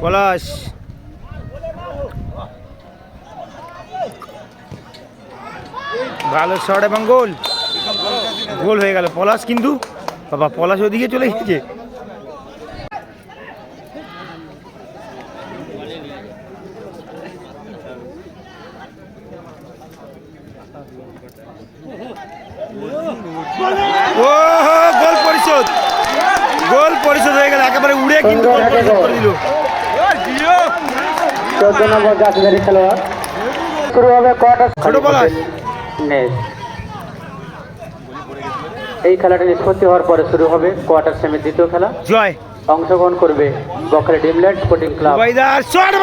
পলাশ। ভালো শট এবং গোল গোল হয়ে গেল। পলাশ কিন্তু বাবা, পলাশ ওদিকে চলে গেছে ও গোল পরিশোধ গোল পরিশোধ হয়ে গেল একেবারে উড়ে কিন্তু গোল পরিশোধ করে দিল চোদ্দ নম্বর জাতীয় খেলোয়াড়। শুরু হবে কোয়ার্টার এই খেলাটা নিষ্পত্তি হওয়ার পরে শুরু হবে কোয়ার্টার সেমির দ্বিতীয় খেলা। জয়। অংশগ্রহণ করবে বকরে ডিমল্যান্ড স্পোর্টিং ক্লাব। বুবাইদার শট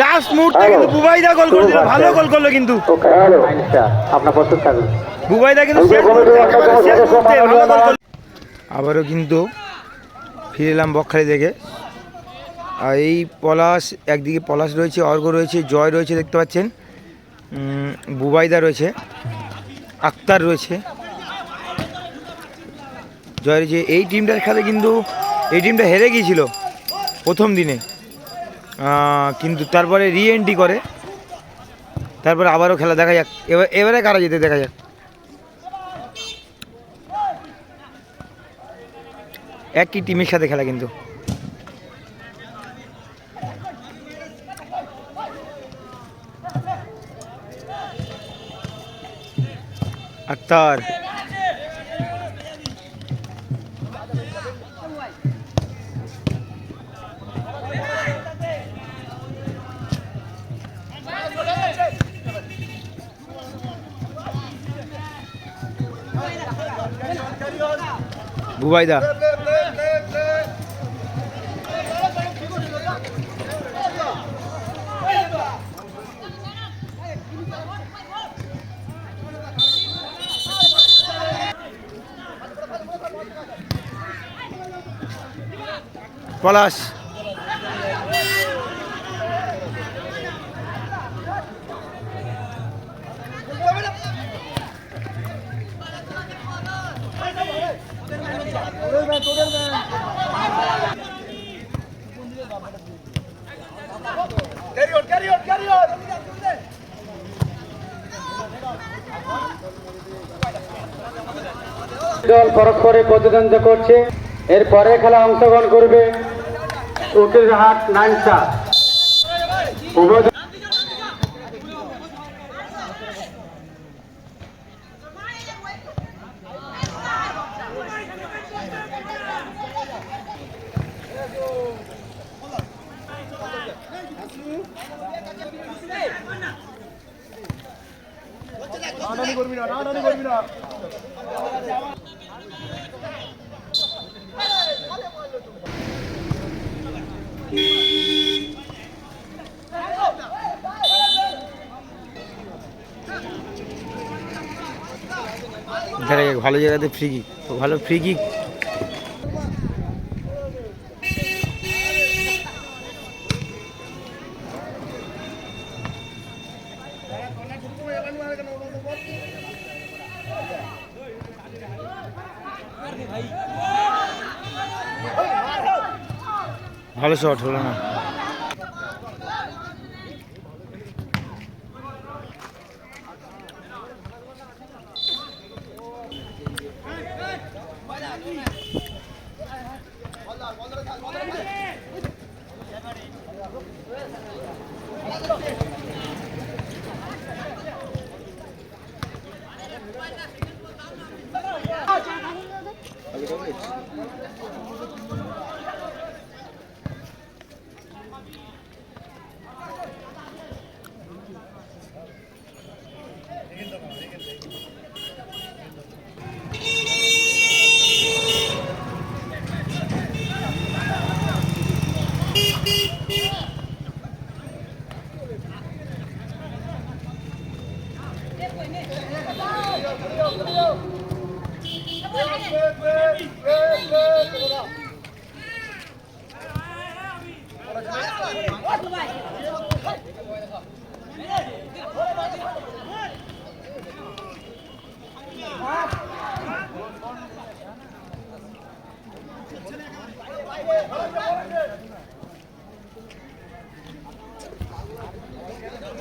লাস্ট মুহূর্তে কিন্তু বুবাইদা গোল করে দিল ভালো গোল করল কিন্তু। আপনার প্রস্তুত থাকুন। বুবাইদা কিন্তু। আবারও কিন্তু ফিরে এলাম বকখালি থেকে। এই পলাশ, একদিকে পলাশ রয়েছে অর্ঘ রয়েছে, জয় রয়েছে দেখতে পাচ্ছেন। বুবাইদা রয়েছে, আক্তার রয়েছে। জয় রয়েছে। এই টিমটার খেলে কিন্তু, এই টিমটা হেরে গিয়েছিল প্রথম দিনে। কিন্তু তারপরে রি এন্ট্রি করে। তারপরে আবারও খেলা দেখা যাক। এবার, এবারে কারা যেতে দেখা যাক। একই টিমের সাথে খেলা কিন্তু। আক্তার। বুবাইদা। পলাশ। দল পরস্পরে প্রতিদ্বন্দ্বিতা করছে। এর পরের খেলা অংশগ্রহণ করবে। উকিলহাট নাইনসা উভয় দল- দেখা যাক ভালো জায়গাতে ফ্রি ভালো ফ্রি কিক ভালো শট হলো না Let's go.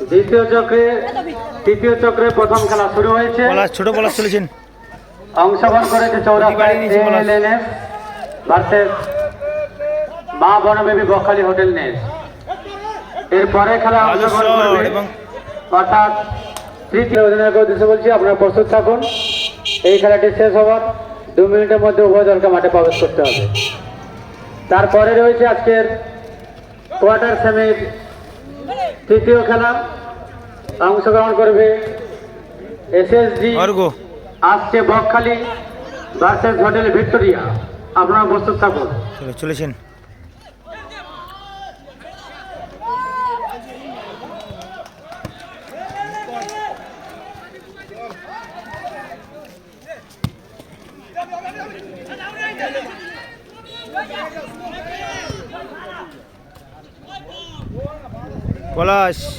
দ্বিতীয় চক্রে তৃতীয় চক্রে প্রথম খেলা শুরু হয়েছে। ছোট বলা চলেছেন অংশগ্রহণ করেছে চৌরাস্তায়। ভার্সেস মা বনবেবী বকখালি হোটেল নেস এরপরে খেলা অংশগ্রহণ করবে। অর্থাৎ তৃতীয় অধিনায়কের উদ্দেশ্যে বলছি আপনারা প্রস্তুত থাকুন। এই খেলাটি শেষ হওয়ার দু মিনিটের মধ্যে উভয় দলকে মাঠে প্রবেশ করতে হবে। তারপরে রয়েছে আজকের কোয়ার্টার সেমির তৃতীয় খেলা। অংশগ্রহণ করবে এস এসএসজি অর্ঘ আসছে বকখালি ভার্সেস হোটেল ভিক্টোরিয়া। আপনারা প্রস্তুত থাকুন। চলে চলেছেন। পলাশ।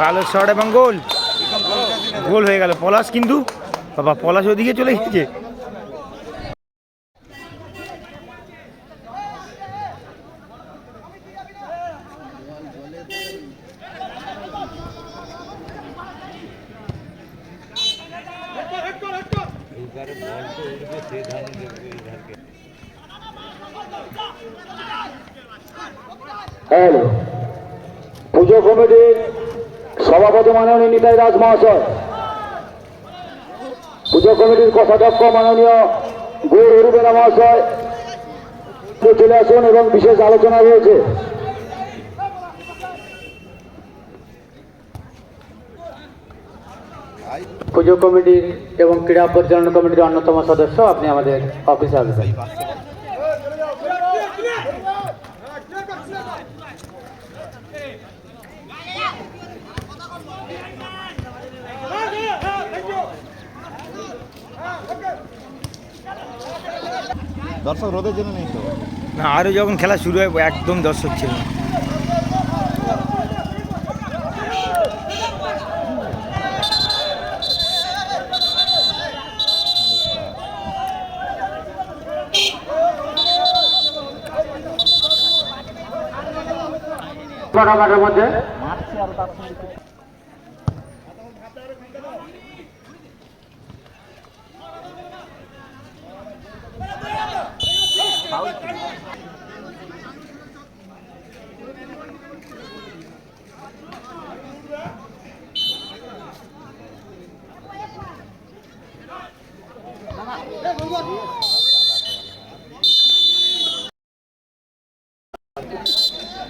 ভালো শট এবং গোল। গোল হয়ে গেল পলাশ কিন্তু। বাবা, পলাশ ওদিকে চলে গেছে পুজো কমিটির সভাপতি মাননীয় নিতাই দাস মহাশয়। পুজো কমিটির কোষাধ্যক্ষ মাননীয় গুরু রুবেনা মহাশয় চলে আসুন এবং বিশেষ আলোচনা রয়েছে। পুজো কমিটির এবং ক্রীড়া পরিচালনা কমিটির অন্যতম সদস্য আপনি আমাদের অফিসে আসবেন। দর্শক রোদের জন্য নেই তো? না আরও যখন খেলা শুরু হয় একদম দর্শক ছিল। না। মধ্যে।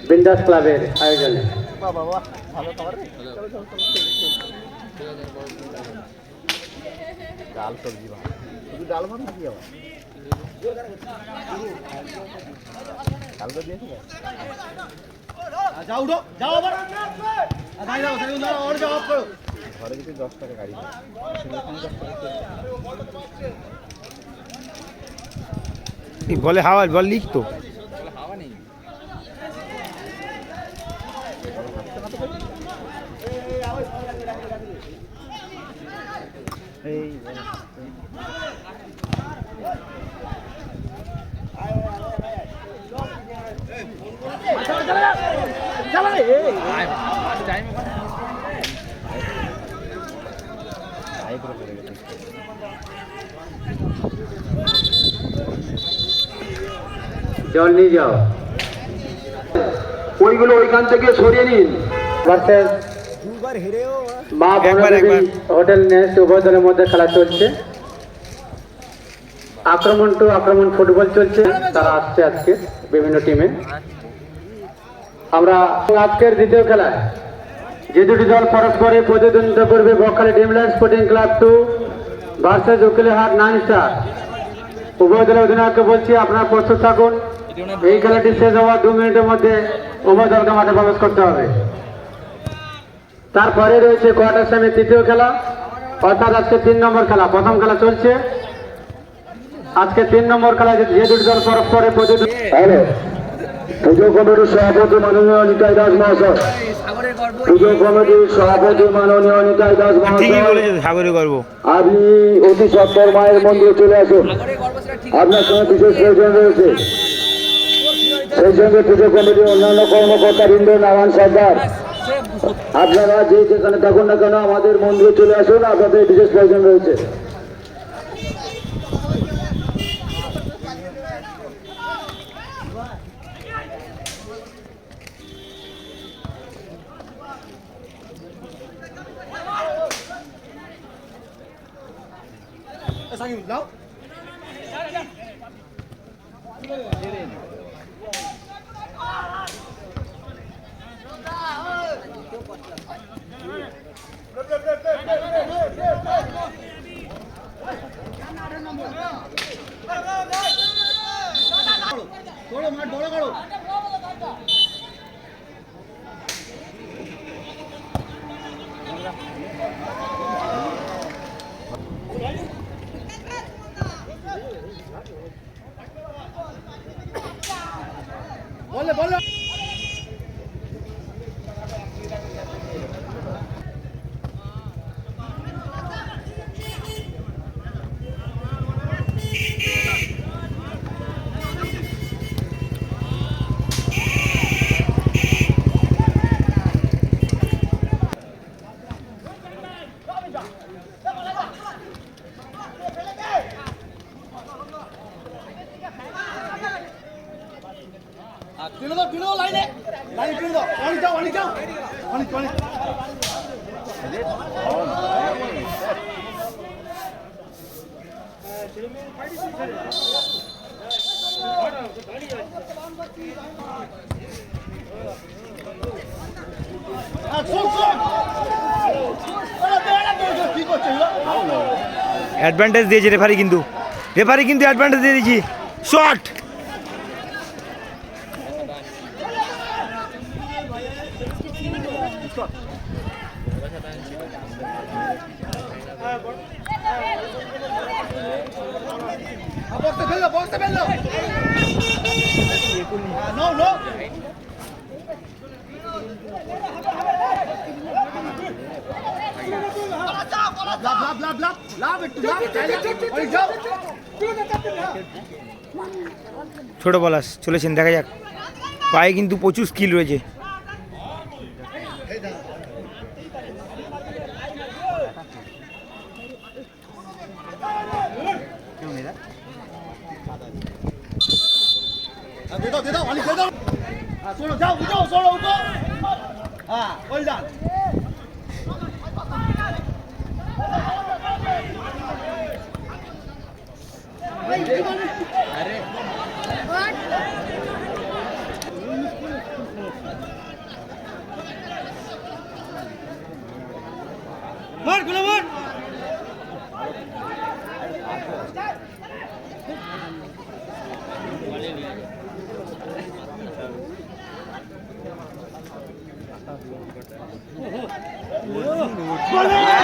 বিন্দাস ক্লাবের আয়োজনে। ডাল সবজি ডাল ভাত ডাল তো ঘরে যদি দশ টাকা গাড়ি বলে হাওয়া বল লিখ তো এই জল নিয়ে যাও। ওইগুলো ওইখান থেকে সরিয়ে নিন। ভার্সেস মা বনদেবী। হোটেল নেস উভয় দলের মধ্যে খেলা চলছে। আক্রমণ টু আক্রমণ ফুটবল চলছে। তারা আসছে আজকে বিভিন্ন টিমে আমরা আজকের দ্বিতীয় খেলায় যে দুটি দল পরস্পরে প্রতিদ্বন্দ্বিতা করবে Bakkhali Dreamland sporting club two versus Ukilhat nine star. উভয় দলের অধিনায়ককে বলছি আপনারা প্রস্তুত থাকুন। এই খেলাটি শেষ হওয়ার দু মিনিটের মধ্যে উভয় দলকে মাঠে প্রবেশ করতে হবে। তারপরে রয়েছে কোয়ার্টার সেমির তৃতীয় খেলা। অর্থাৎ আজকে তিন নম্বর খেলা। প্রথম খেলা চলছে। আজকে তিন নম্বর খেলা যে দুটি দল পরস্পরে প্রতিদ্বন্দ্বী পুজো কমিটির সভাপতি মাননীয় নিতাই দাস মহাশয়। পুজো কমিটির সভাপতি মাননীয় নিতাই দাস মহাশয়। আপনি অতি সত্তর মায়ের মন্দিরে চলে আসুন। আপনার সঙ্গে বিশেষ প্রয়োজন রয়েছে। সেই সঙ্গে পুজো কমিটির অন্যান্য কর্মকর্তাবৃন্দ নারায়ণ সর্দার। আপনারা যে যেখানে থাকুন না কেন আমাদের মন্দিরে চলে আসুন আপনাদের বিশেষ প্রয়োজন রয়েছে দাও টেনে দাও লাইনে লাইনে টেনে দাও অনেক যাও অনেক যাও অনেক অনেক আহ, শোন, শোন। আরে, দে, দে, দে, দে, কি করছে এগুলো? অ্যাডভান্টেজ দিয়েছে রেফারি কিন্তু। রেফারি কিন্তু অ্যাডভান্টেজ দিয়ে দিয়েছি। শর্ট বক্সে ফেলল বক্সে ফেলল। নো নো লাভ লাভ লাভ লাভ লাভ একটু লাভ অনেক যাও। ছোট পলাশ চলেছেন দেখা যাক। পায়ে কিন্তু প্রচুর স্কিল রয়েছে। हाँ, दे दो दे दो वाली दे दो हाँ सोलो जाओ उठो सोलो उठो हाँ ओल जान मार गुला मार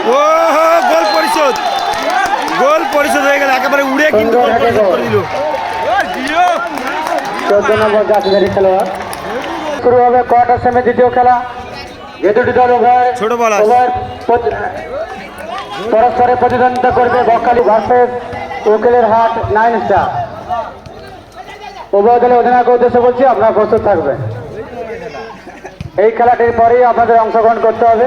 ও গোল পরিশোধ। গোল পরিশোধ হয়ে গেল একেবারে উড়ে কিন্তু গোল পরিশোধ করে দিল। চোদ্দ নম্বর জাতীয় খেলোয়াড়। শুরু হবে কোয়ার্টার সেমি দ্বিতীয় খেলা। যে দুটি দল উভয় ছোট প্রতি- পরস্পরে প্রতিদ্বন্দ্বিতা করবে বকখালি ভার্সেস উকিলের হাট নাইন স্টার। উভয় দলের অধিনায়ক উদ্দেশ্যে বলছি আপনারা প্রস্তুত থাকবেন। এই খেলাটির পরেই আপনাদের অংশগ্রহণ করতে হবে।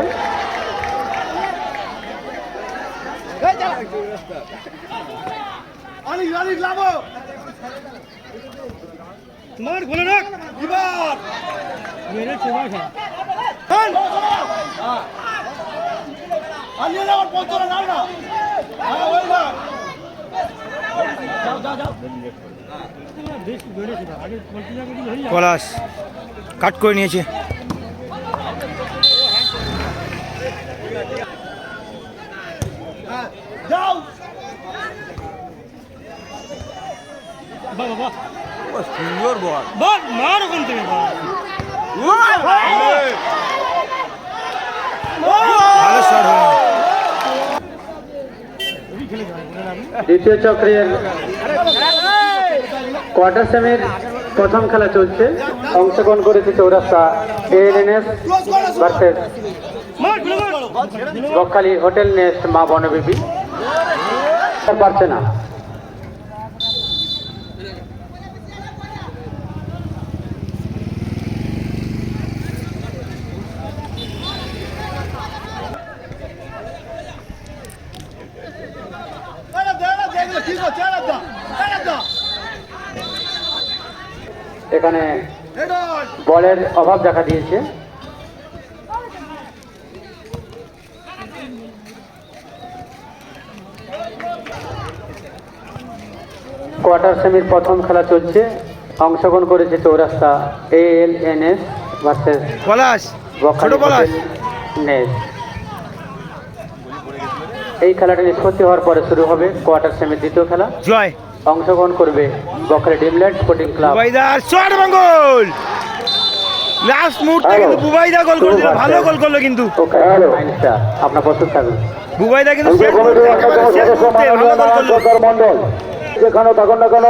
অনেক অনেক লাভ মার ঘুরে রাখ। এবার। মার খা আনিয়ে যাওয়ার পর তোরা নাও না। হ্যাঁ ওই না। যাও যাও যাও। পলাশ কাট করে নিয়েছে। হ্যাঁ যাও। সুন্দর বল। বল মার ওখান থেকে ভালো শট দ্বিতীয় চক্রের কোয়ার্টার সেমির প্রথম খেলা চলছে। অংশগ্রহণ করেছে Chourasta ANS versus Bakkhali hotel nest মা বনবিবি। পারছে না। এখানে বলের অভাব দেখা দিয়েছে। কোয়ার্টার সেমির প্রথম খেলা চলছে। অংশগ্রহণ করেছে Chourasta A L N S versus Palash ছোট পলাশ। নেস এই খেলাটা নিষ্পত্তি হওয়ার পরে শুরু হবে কোয়ার্টার সেমির দ্বিতীয় খেলা। জয়। অংশগ্রহণ করবে বকখালি ডিমল্যান্ড স্পোর্টিং ক্লাব। বুবাইদার শট মঙ্গল। লাস্ট মুহূর্তে কিন্তু বুবাইদা গোল করে দিল ভালো গোল করল কিন্তু। আপনার প্রস্তুত থাকুন। বুবাইদা কিন্তু শেষ মুহূর্তে অন্যতম একেবারে শেষ সদস্য মুহূর্তে ভালো গোল করল। মন্ডল যেখানে থাকুন না কেন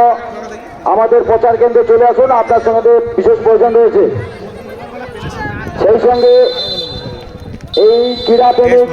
আমাদের প্রচার কেন্দ্রে চলে আসুন আপনার সঙ্গে বিশেষ প্রয়োজন রয়েছে। সেই সঙ্গে এই ক্রীড়া প্রেমিক